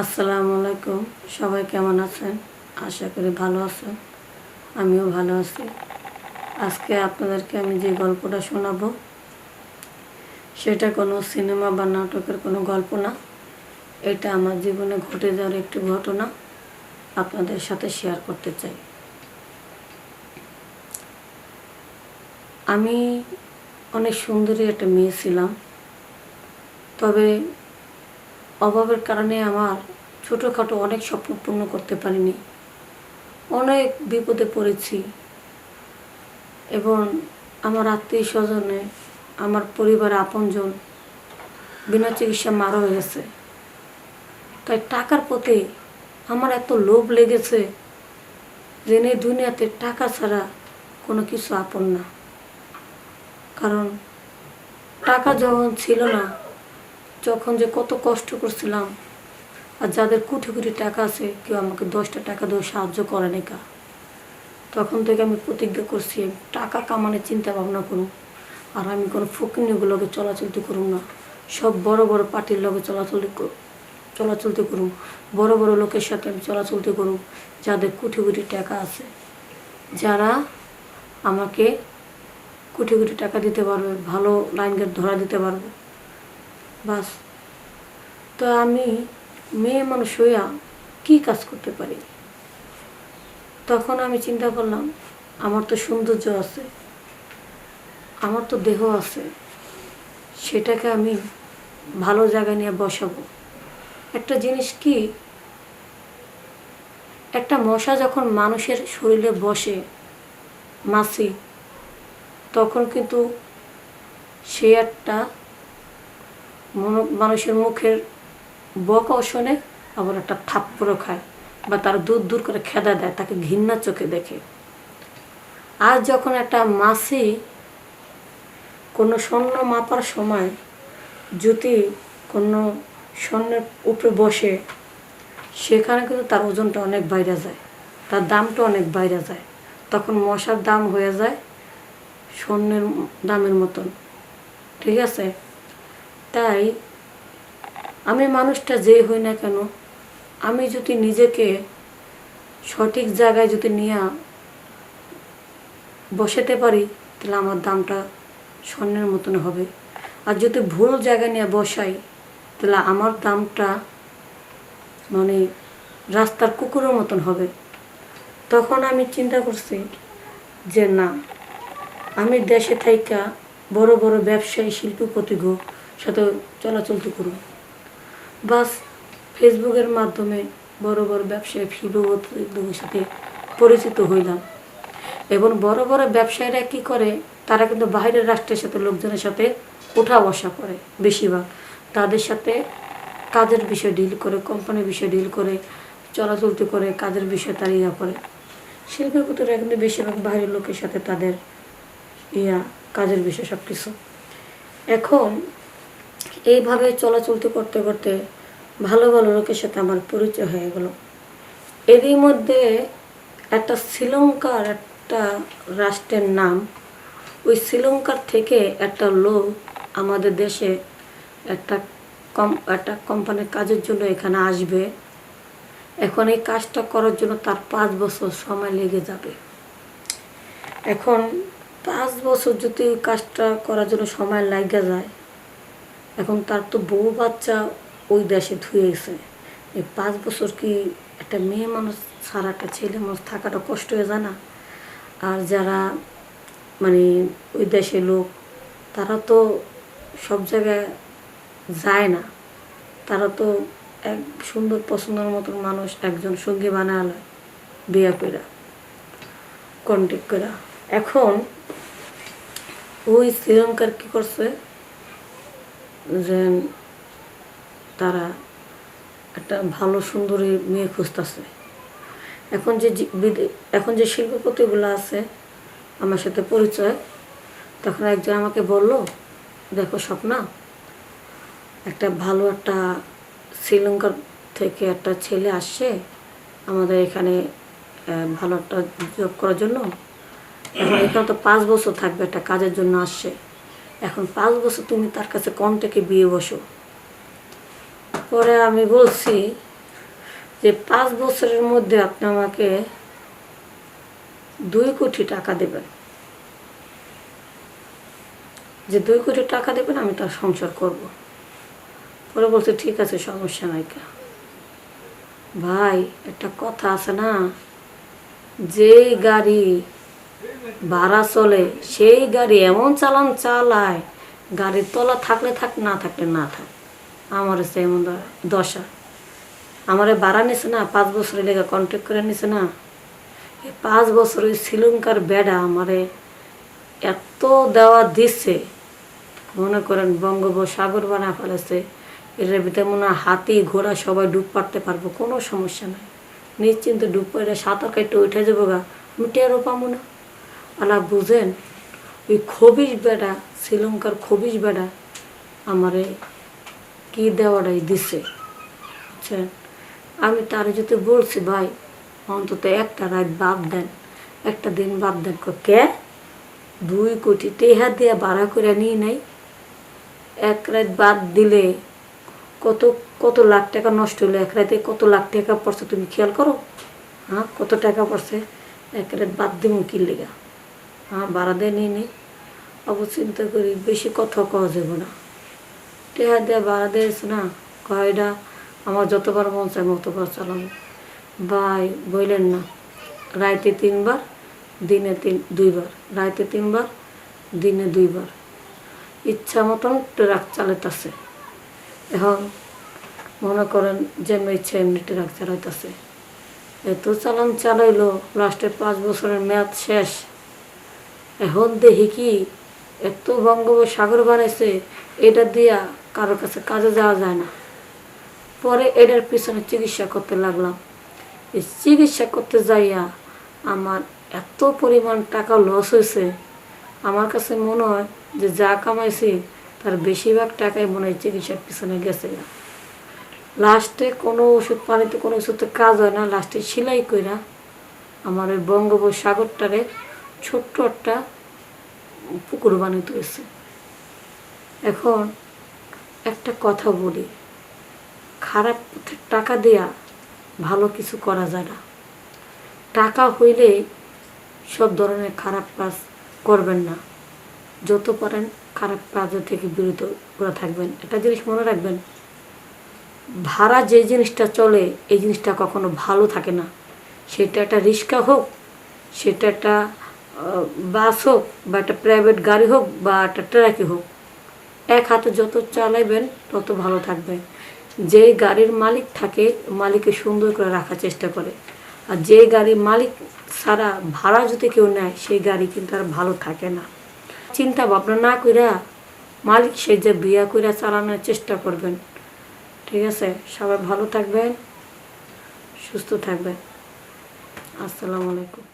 আসসালামু আলাইকুম। সবাই কেমন আছেন? আশা করি ভালো আছেন। আমিও ভালো আছি। আজকে আপনাদেরকে আমি যে গল্পটা শোনাবো, সেটা কোনো সিনেমা বা নাটকের কোনো গল্প না। এটা আমার জীবনে ঘটে যাওয়ার একটি ঘটনা আপনাদের সাথে শেয়ার করতে চাই। আমি অনেক সুন্দরী একটা মেয়ে ছিলাম। তবে অভাবের কারণে আমার ছোটোখাটো অনেক স্বপ্ন পূর্ণ করতে পারিনি। অনেক বিপদে পড়েছি। এবং আমার আত্মীয় স্বজনে আমার পরিবার আপনজন বিনা চিকিৎসা মারা হয়ে গেছে তাই টাকার প্রতি আমার এত লোভ লেগেছে যে এই দুনিয়াতে টাকা ছাড়া কোনো কিছু আপন না। কারণ টাকা যখন ছিল না যখন যে কত কষ্ট করছিলাম, আর যাদের কোটি কোটি টাকা আছে, কেউ আমাকে দশটা টাকা দিয়ে সাহায্য করে কা। তখন থেকে আমি প্রতিজ্ঞা করছি, টাকা কামানোর চিন্তা ভাবনা করুন আর আমি কোনো ফকিনিগুলোকে চলাচলতি করুন না। সব বড় বড় পার্টির লগে চলাচলি চলাচলতি করুন বড় বড় লোকের সাথে আমি চলাচলতি করুন যাদের কোটি কোটি টাকা আছে। যারা আমাকে কোটি কোটি টাকা দিতে পারবে, ভালো লাইন গেট ধরা দিতে পারবে। বাস। তো আমি মেয়ে মানুষ হইয়া কী কাজ করতে পারি? তখন আমি চিন্তা করলাম, আমার তো সৌন্দর্য আছে, আমার তো দেহ আছে, সেটাকে আমি ভালো জায়গায় নিয়ে বসাবো। একটা জিনিস কি, একটা মশা যখন মানুষের শরীরে বসে, মাছি, তখন কিন্তু সে একটা মানুষের মুখের বকাও শোনে, আবার একটা থাপ্পড়ও খায় বা তার দূর দূর করে খেদা দেয়, তাকে ঘৃণা চোখে দেখে। আর যখন একটা মাসি কোনো স্বর্ণ মাপার সময় যদি কোনো স্বর্ণের উপরে বসে, সেখানে কিন্তু তার ওজনটা অনেক বাইরে যায়, তার দামটা অনেক বাইরে যায়। তখন মশার দাম হয়ে যায় স্বর্ণের দামের মতন, ঠিক আছে? তাই আমি মানুষটা যে হই না কেন, আমি যদি নিজেকে সঠিক জায়গায় যদি নিয়ে বসাতে পারি, তাহলে আমার দামটা স্বর্ণের মতন হবে। আর যদি ভুল জায়গায় নিয়ে বসাই, তাহলে আমার দামটা মানে রাস্তার কুকুরের মতন হবে। তখন আমি চিন্তা করছি যে না, আমি দেশে থাইকা বড় বড় ব্যবসায়ী শিল্পপতিগ সাথে চলাচলতি করুন। বাস, ফেসবুকের মাধ্যমে বড় বড় ব্যবসায়ী শিল্পপতিদের সাথে পরিচিত হইলাম এবং বড় বড় ব্যবসায়ীরা কি করে, তারা কিন্তু বাইরের রাষ্ট্রের সাথে, লোকজনের সাথে ওঠা বসা করে বেশিরভাগ। তাদের সাথে কাজের বিষয় ডিল করে কোম্পানির বিষয় ডিল করে চলাচলতি করে, কাজের বিষয় তারা ইয়া করে। শিল্পপতিরা কিন্তু বেশিরভাগ বাইরের লোকের সাথে তাদের ইয়া, কাজের বিষয় সব কিছু এখন এইভাবে চলাচলতে করতে করতে ভালো ভালো লোকের সাথে আমার পরিচয় হয়ে গেল। এরই মধ্যে একটা শ্রীলঙ্কার একটা রাষ্ট্রের নাম, ওই শ্রীলঙ্কার থেকে একটা লোক আমাদের দেশে একটা কম, একটা কোম্পানির কাজের জন্য এখানে আসবে। এখন এই কাজটা করার জন্য তার পাঁচ বছর সময় লেগে যাবে। এখন পাঁচ বছর যদি কাজটা করার জন্য সময় লাগে যায় এখন তার তো বউ বাচ্চা ওই দেশে ধুয়েছে এই পাঁচ বছর কি একটা মেয়ে মানুষ ছাড়া একটা ছেলে মানুষ থাকাটা কষ্ট হয়ে যায় না? আর যারা মানে ওই দেশের লোক, তারা তো সব জায়গায় যায় না। তারা তো এক সুন্দর পছন্দের মতন মানুষ একজন সঙ্গী বানায় বিয়া কইরা কন্ট্যাক্ট করা এখন ওই শ্রীলঙ্কার কী করছে? যে তারা একটা ভালো, সুন্দরী মেয়ে খুঁজতেছে। এখন যে এখন যে শিল্পপতিগুলো আছে, আমার সাথে পরিচয়, তখন একজন আমাকে বলল, দেখো স্বপ্না, একটা ভালো একটা শ্রীলঙ্কার থেকে একটা ছেলে আসছে আমাদের এখানে ভালো একটা জব করার জন্য। এখন এখানে তো পাঁচ বছর থাকবে একটা কাজের জন্য আসছে। এখন পাঁচ বছর তুমি তার কাছে থেকে বিয়ে বসো। পরে আমি বলছি যে পাঁচ বছরের মধ্যে আপনি আমাকে দুই কোটি টাকা দেবেন। যে দুই কোটি টাকা দেবেন, আমি তার সংসার করব। পরে বলছে, ঠিক আছে, সমস্যা নাই কা। ভাই, একটা কথা আছে না? যেই গাড়ি ভাড়া চলে, সেই গাড়ি এমন চালান চালায়, গাড়ির তলা থাকলে থাক, না থাকলে না থাক। আমার হচ্ছে এমন দশা। আমারে ভাড়া নিছে না, পাঁচ বছরের লেগে কন্ট্যাক্ট করে নিছে না। এই পাঁচ বছর ওই শ্রীলঙ্কার বেড়া আমারে এত দেওয়া দিচ্ছে মনে করেন বঙ্গোপসাগর বানা ফেলেছে এটার ভিতরে মনে হয় হাতি ঘোড়া সবাই ডুব পারতে পারব, কোনো সমস্যা নাই। নিশ্চিন্তে ডুব পড়ে সাঁতার কাটতে উঠে যাব গা, আমি টেরও পাবো না। আলা বুঝেন, ওই খবিস বেড়া, শ্রীলঙ্কার খবিস বেড়া আমারে কি দেওয়াটাই দিছে। বুঝছেন? আমি তার যদি বলছি, ভাই, অন্তত একটা রাত বাদ দেন, একটা দিন বাদ দেন। কে? দুই কোটি টেহা দিয়ে ভাড়া করে নিয়ে নাই। এক রাত বাদ দিলে কত কত লাখ টাকা নষ্ট হলো এক রাতে কত লাখ টাকা পড়ছে তুমি খেয়াল করো? হ্যাঁ কত টাকা পড়ছে? এক রাত বাদ দিব কি লেগা? ভাড়া দিয়ে নিয়ে নি করি বেশি কথা কওয়া যাবে না। টেহা দিয়ে ভাড়া দিয়েছে না কয়টা আমার যতবার মন চায় মতবার চালানো ভাই বললেন না, রাইতে তিনবার, দিনে তিন, দুইবার, রাইতে তিনবার, দিনে দুইবার। ইচ্ছা মতন ট্রাক চালাইতেছে। এখন মনে করেন যেমনি ইচ্ছা এমনি ট্রাক চালাইতেছে। এত চালান চালাইলো, লাস্টে পাঁচ বছরের মেয়াদ শেষ। এখন দেখি কি এত বঙ্গোপসাগর বানাইছে, এটা দিয়া কারোর কাছে কাজে যাওয়া যায় না। পরে এটার পিছনে চিকিৎসা করতে লাগলাম। এই চিকিৎসা করতে যাইয়া আমার এত পরিমাণ টাকা লস হয়েছে। আমার কাছে মনে হয় যে যা কামাইছি, তার বেশিরভাগ টাকাই মনে হয় চিকিৎসার পিছনে গেছে। না লাস্টে কোনো ওষুধ পানিতে কোনো ওষুধে কাজ হয় না, লাস্টে সেলাই কইরা আমার ওই বঙ্গোপসাগরটারে ছোট্ট একটা পুকুর বানিয়ে হয়েছে। এখন একটা কথা বলি, খারাপ পথে টাকা দেয়া ভালো কিছু করা যায় না। টাকা হইলে সব ধরনের খারাপ কাজ করবেন না। যত পারেন খারাপ কাজ থেকে বিরত করে থাকবেন। একটা জিনিস মনে রাখবেন, ভাড়া যে জিনিসটা চলে, এই জিনিসটা কখনো ভালো থাকে না। সেটা একটা রিক্সা হোক, সেটা একটা বাস হোক বা একটা প্রাইভেট গাড়ি হোক বা একটা ট্রাকই হোক, এক হাতে যত চালাইবেন তত ভালো থাকবে। যে গাড়ির মালিক থাকে, মালিককে সুন্দর করে রাখার চেষ্টা করে। আর যে গাড়ির মালিক ছাড়া ভাড়া যদি কেউ নেয়, সেই গাড়ি কিন্তু আর ভালো থাকে না। চিন্তা ভাবনা না কইরা মালিক সে যে বিয়া কইরা চালানোর চেষ্টা করবেন, ঠিক আছে? সবাই ভালো থাকবেন, সুস্থ থাকবেন। আসসালামু আলাইকুম।